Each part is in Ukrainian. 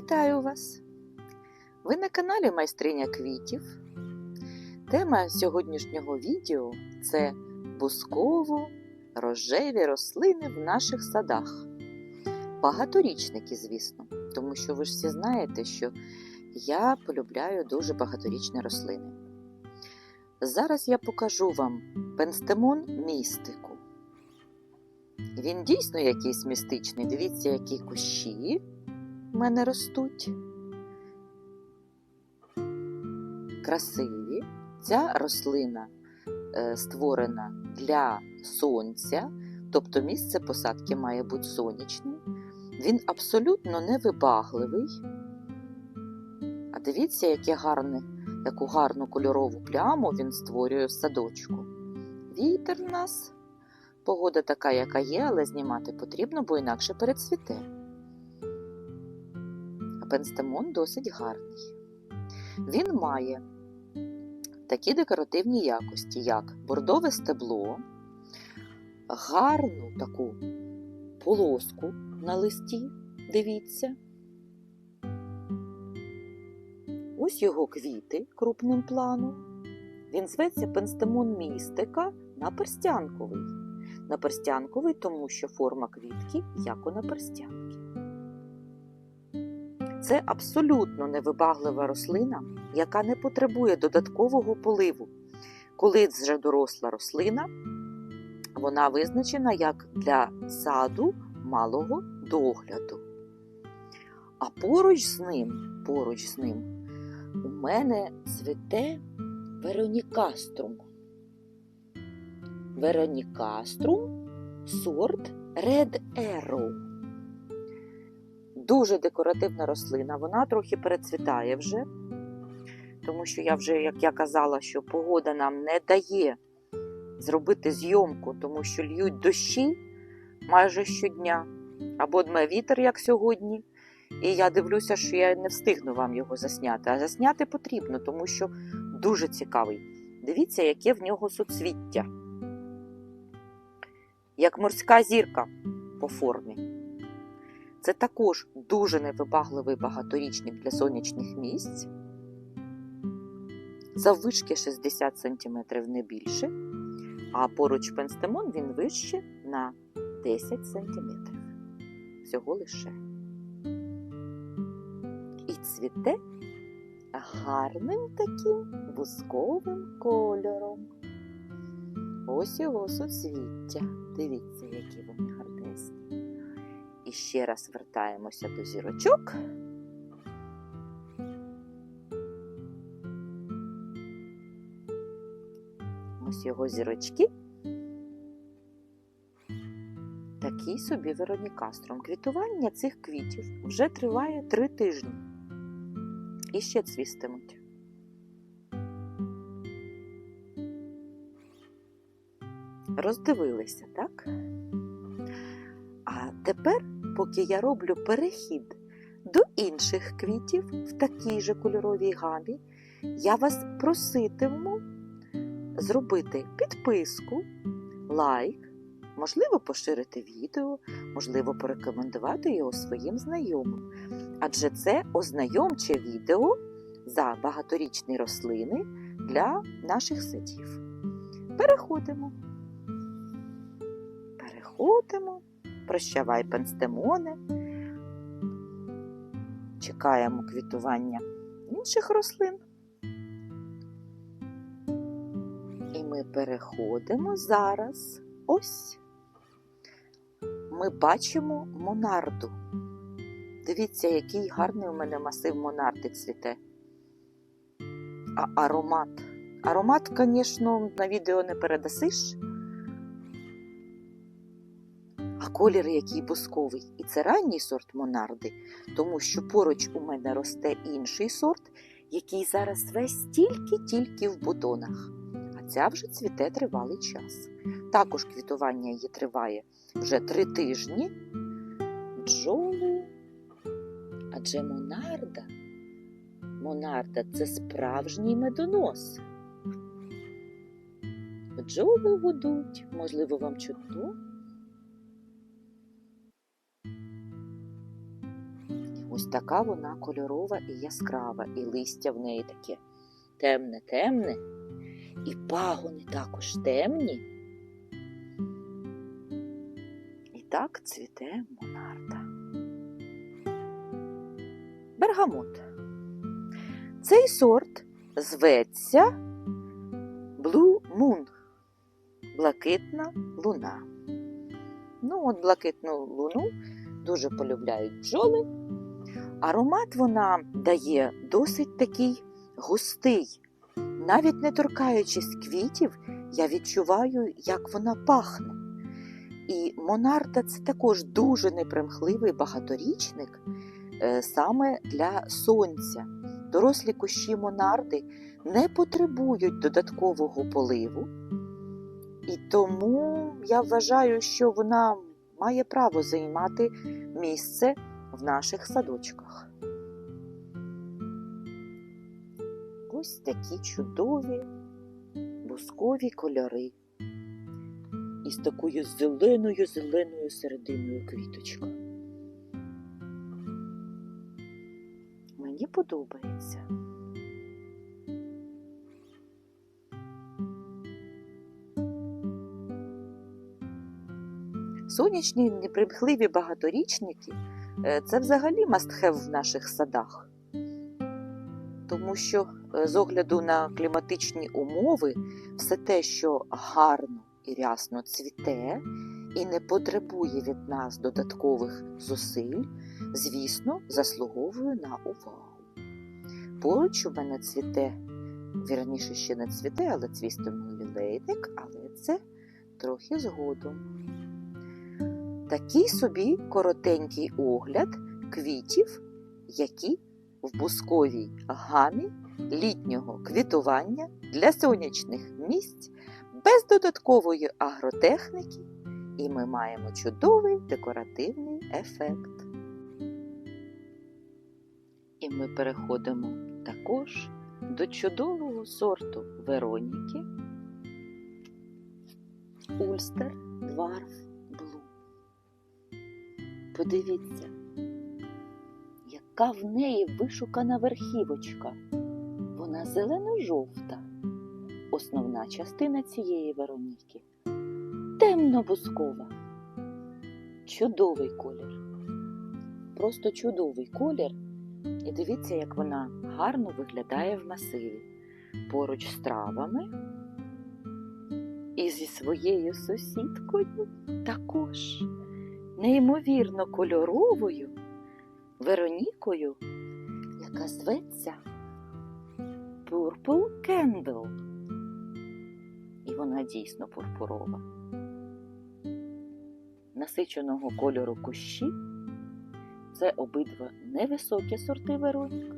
Вітаю вас! Ви на каналі Майстриня квітів. Тема сьогоднішнього відео це бусково рожеві рослини в наших садах. Багаторічники, звісно, тому що ви ж всі знаєте, що я полюбляю дуже багаторічні рослини. Зараз я покажу вам пенстемон містику. Він дійсно якийсь містичний. Дивіться, які кущі в мене ростуть. Красиві. Ця рослина е, створена для сонця, тобто місце посадки має бути сонячним. Він абсолютно невибагливий. А дивіться, яке гарне, яку гарну кольорову пляму він створює в садочку. Вітер в нас. Погода така, яка є, але знімати потрібно, бо інакше перецвіте. Пенстемон досить гарний. Він має такі декоративні якості, як бордове стебло, гарну таку полоску на листі, дивіться. Ось його квіти крупним планом. Він зветься пенстемон містика наперстянковий. Наперстянковий, тому що форма квітки як у наперстянки. Це абсолютно невибаглива рослина, яка не потребує додаткового поливу. Коли вже доросла рослина, вона визначена як для саду малого догляду. А поруч з ним, поруч з ним, у мене цвіте Веронікаструм. Веронікаструм сорт Red Arrow. Дуже декоративна рослина, вона трохи перецвітає вже, тому що я вже, як я казала, що погода нам не дає зробити зйомку, тому що льють дощі майже щодня, або дме вітер, як сьогодні. І я дивлюся, що я не встигну вам його засняти. А засняти потрібно, тому що дуже цікавий. Дивіться, яке в нього суцвіття. Як морська зірка по формі. Це також дуже невибагливий багаторічник для сонячних місць. Заввишки 60 см не більше, а поруч пенстемон він вище на 10 см. Всього лише. І цвіте гарним таким бусковим кольором. Ось його суцвіття. Дивіться, які вони гарнесні. І ще раз вертаємося до зірочок. Ось його зірочки. Такий собі Веронікастром. Квітування цих квітів вже триває три тижні. І ще цвістимуть. Роздивилися, так? А тепер, поки я роблю перехід до інших квітів в такій же кольоровій гамі, я вас проситиму зробити підписку, лайк, можливо, поширити відео, можливо, порекомендувати його своїм знайомим. Адже це ознайомче відео за багаторічні рослини для наших садів. Переходимо. Переходимо. Прощавай пенстемоне. Чекаємо квітування інших рослин. І ми переходимо зараз. Ось. Ми бачимо монарду. Дивіться, який гарний у мене масив монарди цвіте. А аромат. Аромат, звісно, на відео не передасиш. Колір який бусковий. І це ранній сорт монарди, тому що поруч у мене росте інший сорт, який зараз весь тільки-тільки в бутонах. А ця вже цвіте тривалий час. Також квітування її триває вже три тижні. Бджоли. Адже монарда. Монарда це справжній медонос. Бджоли гудуть, можливо, вам чутно. Ось така вона кольорова і яскрава, і листя в неї таке темне, темне, і пагони також темні. І так цвіте монарда. Бергамот. Цей сорт зветься Blue Moon. Блакитна луна. Ну, от блакитну луну дуже полюбляють бджоли. Аромат вона дає досить такий густий. Навіть не торкаючись квітів, я відчуваю, як вона пахне. І монарда це також дуже непримхливий багаторічник е, саме для сонця. Дорослі кущі монарди не потребують додаткового поливу, і тому я вважаю, що вона має право займати місце в наших садочках. Ось такі чудові бускові кольори із такою зеленою зеленою серединою квіточка. Мені подобається. Сонячні непримхливі багаторічники це взагалі мастхев в наших садах. Тому що е, з огляду на кліматичні умови, все те, що гарно і рясно цвіте і не потребує від нас додаткових зусиль, звісно, заслуговує на увагу. Поруч у мене цвіте, вірніше ще не цвіте, але цвістимий лілейник, але це трохи згодом. Такий собі коротенький огляд квітів, які в бусковій гамі літнього квітування для сонячних місць без додаткової агротехніки, і ми маємо чудовий декоративний ефект. І ми переходимо також до чудового сорту Вероніки Ульстер Дварф. Подивіться, яка в неї вишукана верхівочка. Вона зелено-жовта. Основна частина цієї Вероніки темно-бускова. Чудовий колір. Просто чудовий колір. І дивіться, як вона гарно виглядає в масиві поруч з травами. І зі своєю сусідкою також неймовірно кольоровою Веронікою, яка зветься Purple Candle. І вона дійсно пурпурова. Насиченого кольору кущі це обидва невисокі сорти Веронік.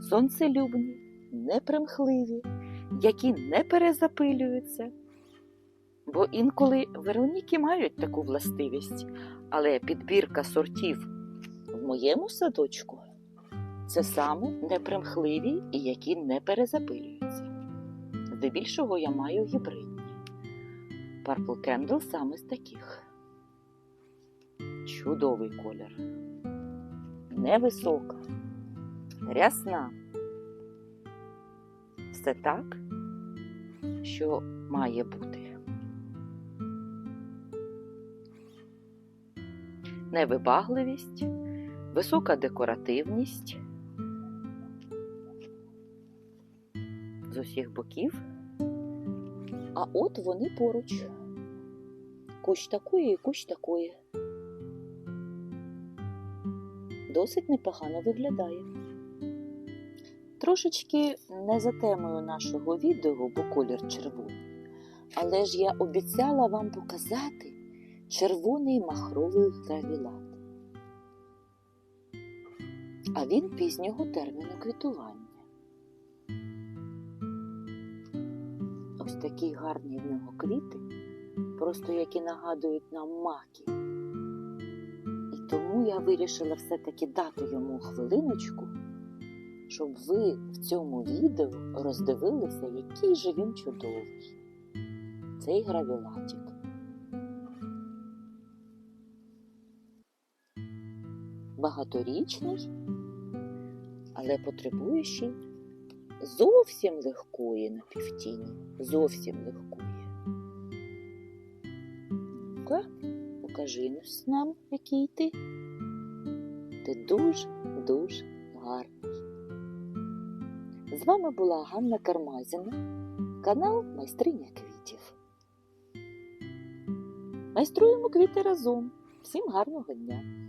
Сонцелюбні, непримхливі, які не перезапилюються. Бо інколи Вероніки мають таку властивість, але підбірка сортів в моєму садочку це саме непримхливі і які не перезапилюються. Здебільшого я маю гібридні. Purple Candle саме з таких. Чудовий колір. Невисока, рясна. Все так, що має бути. Невибагливість, висока декоративність з усіх боків. А от вони поруч. Кущ такої і кущ такої. Досить непогано виглядає. Трошечки не за темою нашого відео, бо колір червоний. Але ж я обіцяла вам показати червоний махровий гравілат. А він пізнього терміну квітування. Ось такі гарні в нього квіти, просто які нагадують нам маки. І тому я вирішила все-таки дати йому хвилиночку, щоб ви в цьому відео роздивилися, який же він чудовий. Цей гравілатик. Багаторічний, але потребуючий зовсім легкої напівтіні. Зовсім легкої. Ну-ка, покажи нам, який ти. Ти дуже-дуже гарний. З вами була Ганна Кармазіна, канал Майстриня квітів. Майструємо квіти разом. Всім гарного дня!